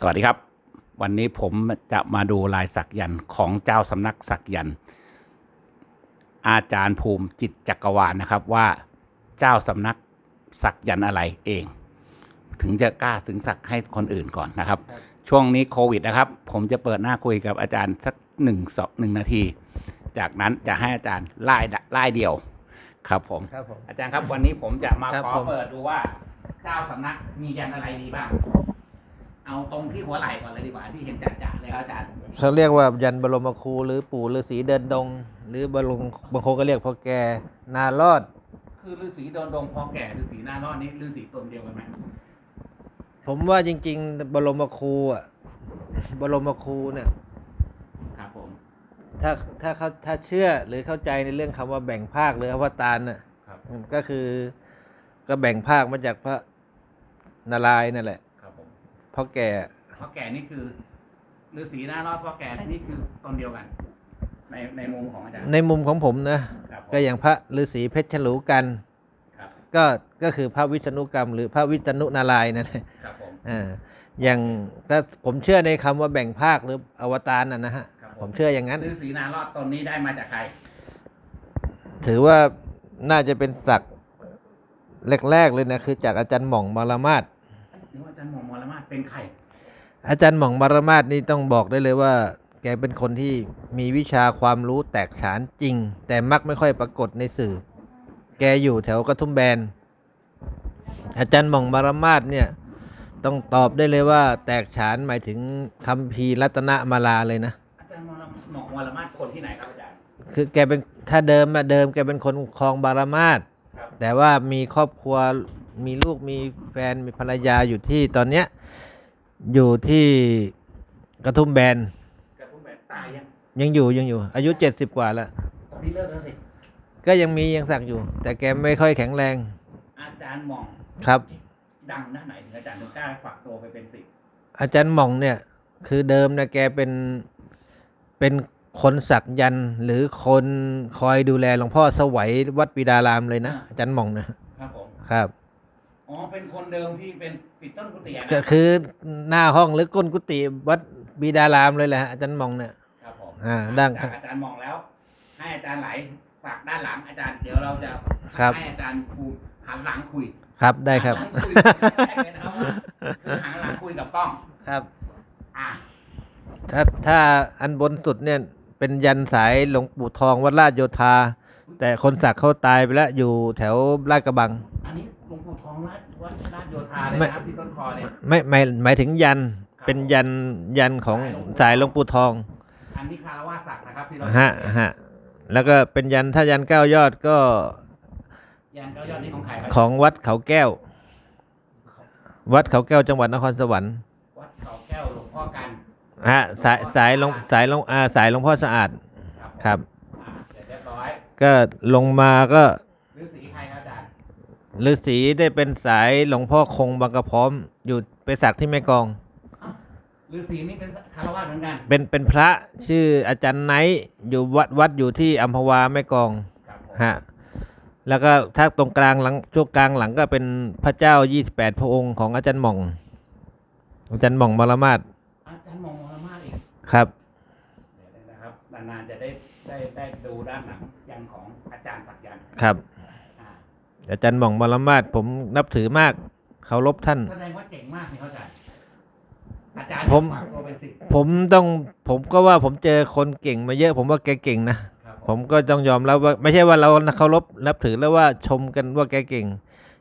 สวัสดีครับ วันนี้ผมจะมาดูลายสักยันต์ของเจ้าสำนักสักยันต์อาจารย์ภูมิจิตจักรวาลนะครับว่าเจ้าสำนักสักยันต์อะไรเอง ถึงจะกล้าถึงสักให้คนอื่นก่อนนะครับครับ ช่วงนี้โควิดนะครับ ผมจะเปิดหน้าคุยกับอาจารย์สักหนึ่งสองหนึ่งนาที จากนั้นจะให้อาจารย์ไล่ไล่เดียวครับผมครับผมอาจารย์ครับวันนี้ผมจะมาครับขอผมเปิดดูว่า เจ้าสำนักมียันอะไรดีบ้าง เอาตรงที่หัวไหล่ก่อนเลยดีกว่าที่เห็นจัดๆเลยครับอาจารย์เขาเรียกว่ายันบรมครูหรือปู่ฤาษีเดินดง หรือบรมบางคนก็เรียกพ่อแกนารอด คือฤาษีโดนดงพอแก่ฤาษีหน้ารอดนี่ฤาษีตนเดียวกันไหมผมว่าจริง ๆ บรมครูอะบรมครูเนี่ยครับผม ถ้าถ้าเขาถ้าเชื่อหรือเข้าใจในเรื่องคำว่าแบ่งภาคหรืออวตารน่ะครับอืมก็คือก็แบ่งภาคมาจากพระนารายณ์นั่นแหละครับผม พ่อแก่พอแก่นี่คือฤาษีหน้ารอดพอแก่นี่คือตนเดียวกัน ในในมุมของอาจารย์ในมุมของผมนะครับผมก็อย่างพระฤาษีเพชรฉลูกันครับก็ก็คือพระวิษณุกรรม หรือพระวิษณุนารายณ์นั่นแหละครับผมอ่าอย่างถ้าผมเชื่อในคำว่าแบ่งภาคหรืออวตารน่ะนะฮะครับผมเชื่ออย่างนั้นฤาษีหน้ารอดตนนี้ได้มาจากใคร ถือว่าน่าจะเป็นศักดิ์แรกๆเลยนะคือจากอาจารย์หม่องมารมาศ เอ้ยหรือว่าอาจารย์หมอมมรมาศเป็นใครอาจารย์หม่องมารมาศนี่ต้องบอกได้เลยว่า แกเป็นคนที่มีวิชาความรู้แตกฉานจริง แต่มักไม่ค่อยปรากฏในสื่อ แกอยู่แถวกระทุ่มแบน อาจารย์หม่องมารมาศเนี่ยต้องตอบได้เลยว่า แตกฉานหมายถึงคำพีร์รัตนมาลาเลยนะ อาจารย์หมอหมอมรมาศคนที่ไหนครับอาจารย์ คือแกเป็นถ้าเดิมอะเดิมแกเป็นคนคลองบารมาศครับแต่ว่ามีครอบครัว มีลูกมีแฟนมีภรรยาอยู่ที่ตอนเนี้ยอยู่ที่กระทุ่มแบนกระทุ่มแบบตายยังยังอยู่ยังอยู่ อายุเจ็ดสิบกว่าแล้วตอนนี้เลิกแล้วสิก็ยังมียังสักอยู่ แต่แกไม่ค่อยแข็งแรง อาจารย์หมองครับ ดังด้านไหนถึงอาจารย์ถึงกล้าฝากตัวไปเป็นศิษย์อาจารย์หม่องเนี่ย คือเดิมนะแกเป็นเป็นคนสักยันต์หรือคนคอยดูแลหลวงพ่อสวัยวัดปีดารามเลยนะอาจารย์หม่องนะครับผมครับ อ๋อ เป็นคนเดิมที่เป็นศิษย์ต้นกุฏิอะนะก็คือหน้าห้องหรือก้นกุฏิวัดบิดารามเลยแหละฮะอาจารย์หมองเนี่ย ครับผมอ่าดังจากอาจารย์หมองแล้ว ให้อาจารย์ไหลฝากด้านหลังอาจารย์เดี๋ยวเราจะครับ ให้อาจารย์ภูมิหันหลังคุยครับได้ครับ หันหลังคุยได้เลยนะครับว่าคือหันหลังคุยกับกล้อง ครับ อ่าถ้าถ้าอันบนสุดเนี่ยเป็นยันสายหลวงปู่ทองวัดราชโยธา แต่คนสักเขาตายไปแล้วอยู่แถวลาดกระบัง อันนี้หลวงปู่ทอง วัดวัดราชโยธาเลยไม่นะครับที่ต้นคอเนี่ยไม่หมายหมายถึงยันเป็นยันยันของสายหลวงปู่ทอง อันนี้คารวะศักดิ์นะครับที่เราฮะฮะแล้วก็เป็นยันถ้ายันเก้ายอดก็ยันเก้ายอดนี่ของใครครับของวัดเขาแก้ว วัดเขาแก้วจังหวัดนครสวรรค์วัดเขาแก้วหลวงพ่อกันฮะสายสายหลวงสายหลวงอาสายหลวงพ่อสะอาดครับครับอ่าเสร็จเรียบร้อยก็ลงมาก็ ฤาษีได้เป็นสายหลวงพ่อคงบางกระพร้อม อยู่ไปสักที่แม่กลองฤาษีนี่เป็นคารวะเหมือนกัน เป็นเป็นพระชื่ออาจารย์ไนท์อยู่วัดวัดอยู่ที่อัมพวาแม่กลองครับผมฮะแล้วก็ถ้าตรงกลางหลังช่วงกลางหลังก็เป็นพระเจ้า28พระองค์ของอาจารย์หม่อง อาจารย์หม่องมรมาศอาจารย์มองมรมาศอีกครับเดี๋ยวนะครับนานๆจะได้ได้ได้ดูด้านหลังยันของอาจารย์ศักยันต์ครับอ่า อาจารย์หม่องมรมาศผมนับถือมากเคารพท่าน แสดงว่าเจ๋งมากนี่เขาอาจารย์อาจารย์ผม ฝากตัวเป็นศิษย์ผมต้องผมก็ว่าผมเจอคนเก่งมาเยอะ ผมว่าแกเก่งนะ ครับผมก็ต้องยอมรับว่าไม่ใช่ว่าเราเคารพนับถือแล้วว่าชมกันว่าแกเก่ง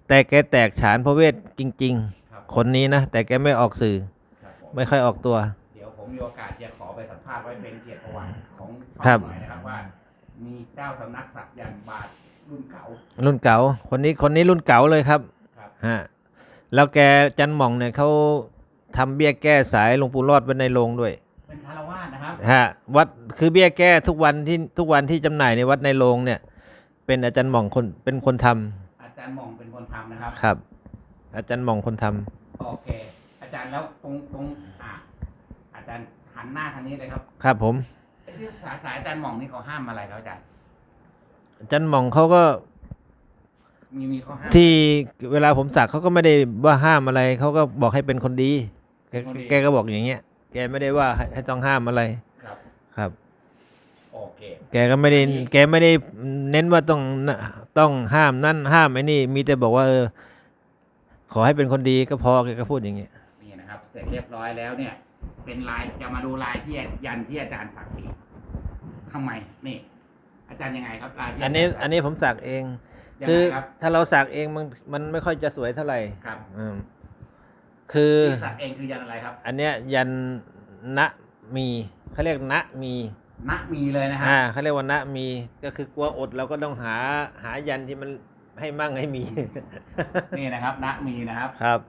แต่แกแตกฉานพระเวทจริง ครับๆ คนนี้นะ แต่แกไม่ออกสื่อ ครับผมไม่ค่อยออกตัว เดี๋ยวผมมีโอกาสจะขอไปสัมภาษณ์ไว้เป็นเกียรติประวัติของช่องครับ หน่อยนะครับว่า มีเจ้าสำนักศักยันต์บาท รุ่นเก่ารุ่นเก่า คนนี้คนนี้รุ่นเก่าเลยครับครับฮะแล้วแกจันหม่องเนี่ยเขาทำเบี้ยแก้สายหลวงปู่รอดไว้ในโรงด้วย เป็นคารวะนะครับฮะวัดคือเบี้ยแก้ทุกวันที่ทุกวันที่จำหน่ายในวัดในโรงเนี่ย เป็นอาจารย์หม่องคนเป็นคนทำอาจารย์หมองเป็นคนทำนะครับครับ อาจารย์หม่องคนทำโอเค อาจารย์แล้วตรงตรงอ่าอาจารย์หันหน้าทางนี้เลยครับ ครับผมไอ้ที่สายสายอาจารย์หมองนี่เขาห้ามอะไรครับอาจารย์ อาจารย์หม่องเขาก็มีมีข้อห้าม ที่เวลาผมสักเขาก็ไม่ได้ว่าห้ามอะไร เขาก็บอกให้เป็นคนดีแกแกก็บอกอย่างเงี้ย แกไม่ได้ว่าให้ให้ต้องห้ามอะไรครับ ครับ โอเค แกก็ไม่ได้ อันนี้ แกไม่ได้เน้นว่าต้องน่ะต้องห้ามนั่นห้ามไอ้นี่ มีแต่บอกว่าเออ ขอให้เป็นคนดีก็พอแกก็พูดอย่างเงี้ย นี่นะครับ เสร็จเรียบร้อยแล้วเนี่ย เป็นลายจะมาดูลายที่ยันที่อาจารย์สักอีกทำไมนี่ อาจารย์ยังไงครับลายที่อันนี้าจารย์สักอันนี้ผมสักเองยังคือไงครับถ้าเราสักเองมันมันไม่ค่อยจะสวยเท่าไหร่ครับอืมคือที่สักเองคือยันอะไรครับ อันเนี้ยยันนะมีเขาเรียกนะมีนักมีเลยนะฮะอ่าเขาเรียกว่านะมีก็คือกลัวอดเราก็ต้องหาหายันที่มันให้มั่งให้มี นี่นะครับนักมีนะครับครับ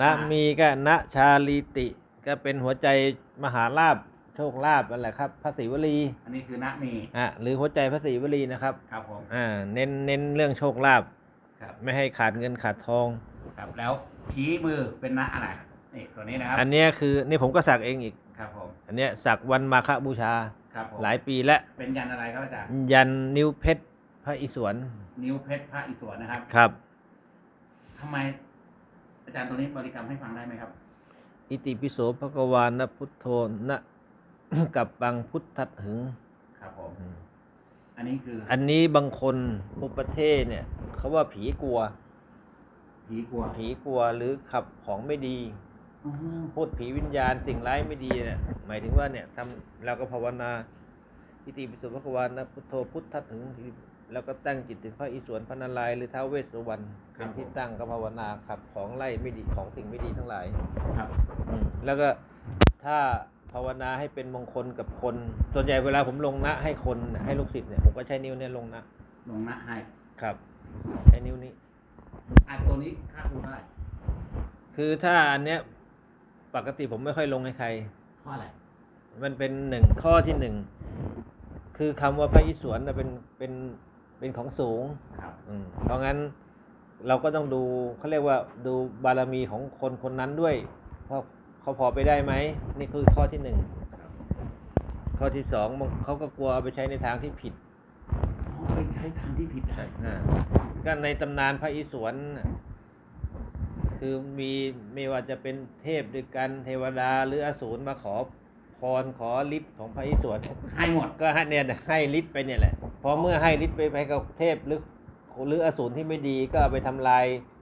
นะอ่ามีมีก็นะชาลีติ ก็เป็นหัวใจมหาลาบ โชคลาบอะไรครับพระศรีวลีอันนี้คือนักมีอ่าหรือหัวใจพระศรีวลีนะครับครับผมอ่าเน้นเน้นเรื่องโชคลาภครับไม่ให้ขาดเงินขาดทองครับแล้วชี้มือเป็นนักอะไรนี่ตัวนี้นะครับอันเนี้ยคือนี่ผมก็สักเองอีกครับผมอันเนี้ยสักวันมาฆบูชาครับผมหลายปีแล้วเป็นยันอะไรครับอาจารย์ยันนิ้วเพชรพระอิศวรนิ้วเพชรพระอิศวรนะครับครับทำไม อาจารย์ตัวนี้บริกรรมให้ฟังได้ไหมครับ อิติปิโสภควานะพุทโธนะ กับบังพุทธัดหึง ครับผม อันนี้คืออันนี้บางคนอุปเทศเนี่ยเขาว่าผีกลัว ผีกลัวผีกลัวหรือขับของไม่ดีอืมพูดผีวิญญาณสิ่งร้ายไม่ดีเนี่ยหมายถึงว่าเนี่ยทำเราก็ภาวนาอิติปิโสภควานะพุทโธพุทธัดหึงแล้วก็ตั้งจิตถึงพระอิศวรพระนารายณ์หรือท้าวเวสสุวรรณเป็นที่ตั้งก็ภาวนาขับของไล่ไม่ดีของสิ่งไม่ดีทั้งหลาย ครับ อืมแล้วก็ถ้า ภาวนาให้เป็นมงคลกับคน ส่วนใหญ่เวลาผมลงนะให้คนน่ะให้ลูกศิษย์เนี่ยผมก็ใช้นิ้วเนี่ยลงนะลงนะให้ครับ ใช้นิ้วนี้อันตัวนี้ค่าครูเท่าไหร่คือถ้าอันเนี้ยปกติผมไม่ค่อยลงให้ใครข้ออะไรมันเป็นหนึ่งข้อที่หนึ่งคือคำว่าพระอิศวรน่ะเป็นเป็นเป็นของสูงครับอืมเพราะงั้นเราก็ต้องดูเขาเรียกว่าดูบารมีของคนคนนั้นด้วยว่า เขาพอไปได้ไหมนี่คือข้อที่หนึ่งครับข้อที่สองบางเขาก็กลัวเอาไปใช้ในทางที่ผิดอ๋อไปใช้ทางที่ผิดได้อ่าก็ในตำนานพระอิศวรน่ะคือมีไม่ว่าจะเป็นเทพด้วยกันเทวดาหรืออสูรมาขอพรขอฤทธิ์ของพระอิศวรให้หมดก็ให้เนี่ยให้ฤทธิ์ไปเนี่ยแหละพอเมื่อให้ฤทธิ์ไปไปกับเทพหรือหรืออสูรที่ไม่ดีก็เอาไปทำลายเ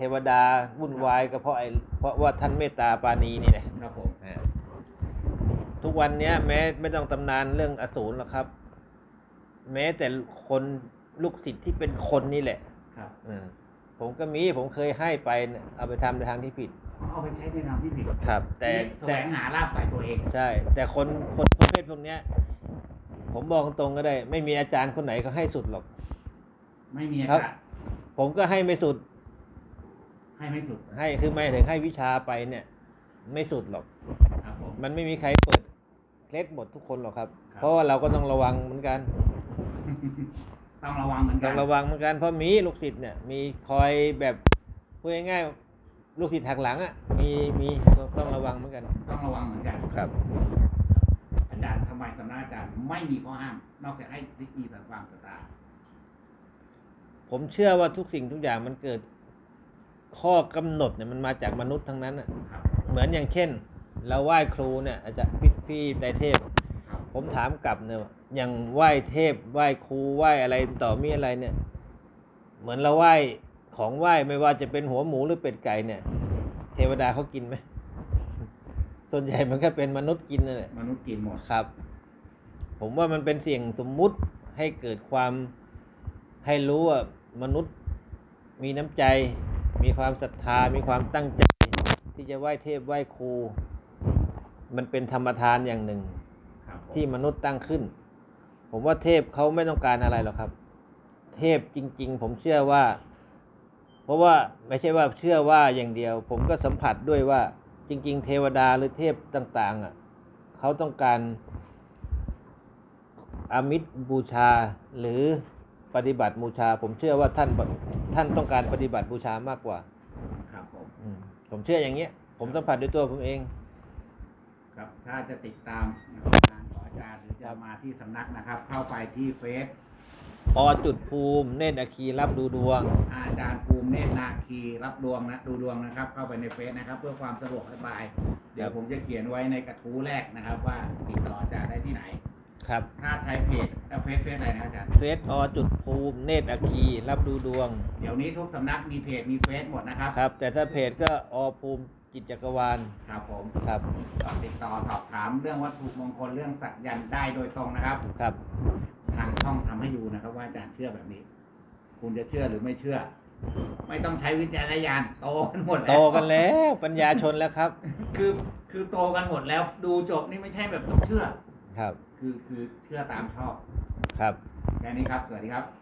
ทวดาวุ่นวายก็เพราะไอ้เพราะว่าท่านเมตตาปราณีนี่แหละครับผมอ่าทุกวันเนี้ย แม้ไม่ต้องตำนานเรื่องอสูรหรอกครับ แม้แต่คนลูกศิษย์ที่เป็นคนนี่แหละ ครับอืมผมก็มีผมเคยให้ไปเนี่ยเอาไปทำในทางที่ผิด เอาไปใช้ในทางที่ผิดครับ แต่แสวแต่งหาลาภใส่ตัวเอง ใช่ แต่คนคนประเภทพวกเนี้ย ผมบอกตรงๆก็ได้ ไม่มีอาจารย์คนไหนเขาให้สุดหรอก ไม่มีอาครับจารย์ผมก็ให้ไม่สุด ให้ไม่สุด ให้คือไม่ถึงให้วิชาไปเนี่ย ไม่สุดหรอก ครับผม มันไม่มีใครเปิดเคล็ดหมดทุกคนหรอกครับ ครับ เพราะว่าเราก็ต้องระวังเหมือนกันต้องระวังเหมือนกัต้อน งระวังเหมือนกันเพราะมีลูกศิษย์เนี่ย มีคอยแบบพูดง่ายๆลูกศิษย์หักหลังอะมีมีต้องระวังเหมือนกันต้องระวังเหมือนกัน ครับ อาจารย์ทำไมสำนักอาจารย์ไม่มีข้อห้าม นอกจากให้ทิฏฐิสัมความศรัทธาผมเชื่อว่าทุกสิ่งทุกอย่างมันเกิด ข้อกำหนดเนี่ยมันมาจากมนุษย์ทั้งนั้นอะครับเหมือนอย่างเช่น เราไหว้ครูเนี่ย อาจจะพี่พี่ไตรเทพครับผมถามกลับเนี่ยว่าอย่างไหว้เทพไหว้ครูไหว้อะไรต่อมีอะไรเนี่ย เหมือนเราไหว้ของไหว้ไม่ว่าจะเป็นหัวหมูหรือเป็ดไก่เนี่ย เทวดาเขากินไหมส่วนใหญ่มันก็เป็นมนุษย์กินนั่นแหละมนุษย์กินหมดครับ ผมว่ามันเป็นเสี่ยงสมมุติให้เกิดความให้รู้ว่ามนุษย์มีน้ำใจ มีความศรัทธา มีความตั้งใจ ที่จะไหว้เทพไหว้ครู มันเป็นธรรมทานอย่างหนึ่งครับผมที่มนุษย์ตั้งขึ้น ผมว่าเทพเขาไม่ต้องการอะไรหรอกครับ เทพจริง ๆ ผมเชื่อว่า เพราะว่าไม่ใช่ว่าเชื่อว่าอย่างเดียว ผมก็สัมผัสด้วยว่า จริง ๆ เทวดาหรือเทพต่าง ๆ อะเขาต้องการอามิตรบูชาหรือปฏิบัติบูชา ผมเชื่อว่าท่าน ท่านต้องการปฏิบัติบูชามากกว่า ครับผมอืมผมเชื่ออย่างเงี้ย ผมสัมผัสด้วยตัวผมเอง ครับถ้าจะติดตามงานของอาจารย์หรือจะมาที่สำนักนะครับ เข้าไปที่เฟซอจุดภูมิเนตรอาคีรับดูดวง อาจารย์ภูมิเนตรนาคีรับดวงนะดูดวงนะครับ เข้าไปในเฟซนะครับ เพื่อความสะดวกสบาย เดี๋ยวผมจะเขียนไว้ในกระทู้แรกนะครับ ว่าติดต่ออาจารย์ได้ที่ไหน ครับถ้าใช้เพจเอ่อเฟซเฟซอะไรนะอาจารย์ เฟซอจุดภูมิเนตรอาคีรับดูดวง เดี๋ยวนี้ทุกสำนักมีเพจมีเฟซหมดนะครับครับ แต่ถ้าเพจก็อภูมิจิตจักรวาลครับผมครับก็ติดต่อสอบถามเรื่องวัตถุมงคลเรื่องสักยันต์ได้โดยตรงนะครับ ครับ ทางช่องทำให้ดูนะครับ ว่าอาจารย์เชื่อแบบนี้ คุณจะเชื่อหรือไม่เชื่อ ไม่ต้องใช้วิจารณญาณโตกันหมดแล้วโตกันแล้วปัญญาชนแล้วครับ คือคือโตกันหมดแล้วดูจบนี่ไม่ใช่แบบต้องเชื่อ ครับ คือคือเชื่อตามชอบ ครับ แค่นี้ครับ สวัสดีครับ